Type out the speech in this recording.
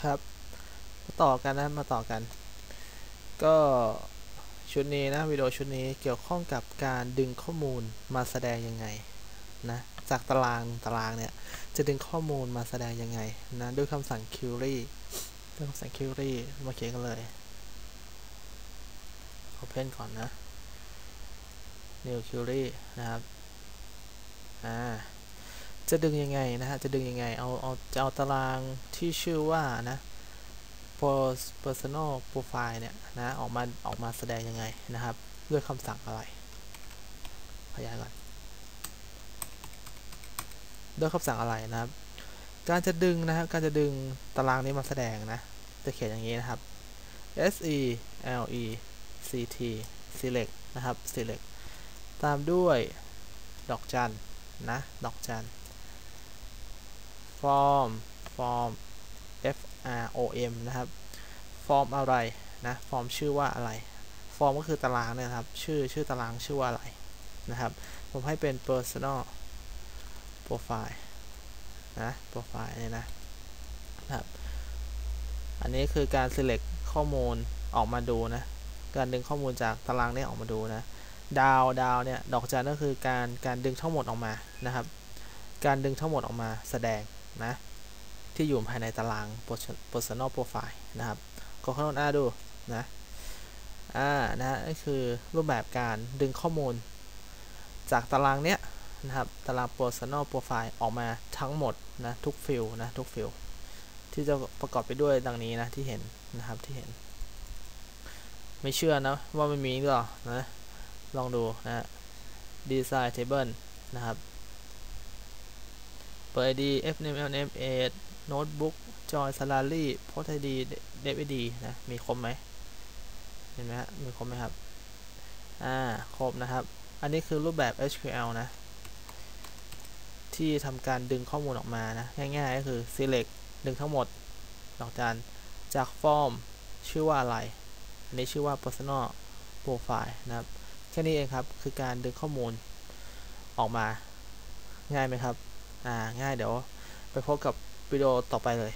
ครับมาต่อกันนะมาต่อกัน ก็ชุดนี้นะวิดีโอชุดนี้เกี่ยวข้องกับการดึงข้อมูลมาแสดงยังไงนะจากตารางตารางเนี่ยจะดึงข้อมูลมาแสดงยังไงนะด้วยคำสั่ง query ด้วยคำสั่ง query มาเขียนกันเลย open ก่อนนะ new query นะครับอ่า จะดึงยังไงนะฮะ จะดึงยังไง เอา เอา จะเอาตารางที่ชื่อว่านะ personal profile เนี่ยนะ ออกมา ออกมาแสดงยังไงนะครับ ด้วยคำสั่งอะไร ขยายก่อน ด้วยคำสั่งอะไรนะครับ การจะดึงนะครับ การจะดึงตารางนี้มาแสดงนะ จะเขียนอย่างนี้นะครับ s e l e c t select นะครับ select ตามด้วยดอกจันนะ ดอกจัน form form f r o m นะครับ form อะไรนะ form ชื่อว่าอะไร form ก็คือตารางเนี่ยครับ ชื่อชื่อตารางชื่อว่าอะไรนะครับ ผมให้เป็น personal profile นะ profile เนี่ยนะนะครับ อันนี้คือการ select ข้อมูลออกมาดูนะ การดึงข้อมูลจากตารางนี้ออกมาดูนะ ดาวดาวเนี่ย ดอกจันก็คือการการดึงทั้งหมดออกมานะครับ การดึงทั้งหมดออกมาแสดง นะ ที่อยู่ภายในตาราง personal profile นะครับก็ข้างหน้าดูนะอ่านะก็คือรูปแบบการดึงข้อมูล จากตารางเนี้ยนะครับตาราง personal profile ออกมาทั้งหมดนะทุกฟิลนะทุกฟิลที่จะประกอบไปด้วยดังนี้นะที่เห็นนะครับที่เห็น ไม่เชื่อนะว่าไม่มีหรอนะลองดูนะ design table นะครับ เปิด id fname lname a notebook join salary post id dev id นะ มีครบไหมเห็นไหมฮะ มีครบไหมครับ อ่า ครบนะครับ อันนี้คือรูปแบบ SQL นะ ที่ทำการดึงข้อมูลออกมานะ ง่ายๆ ก็คือ select ดึงทั้งหมด ดอกจัน จากฟอร์ม ชื่อว่าอะไร อันนี้ชื่อว่า personal profile นะครับ แค่นี้เองครับ คือการดึงข้อมูลออกมา ง่ายไหมครับ อ่าง่ายเดี๋ยวไปพบกับวิดีโอต่อไปเลย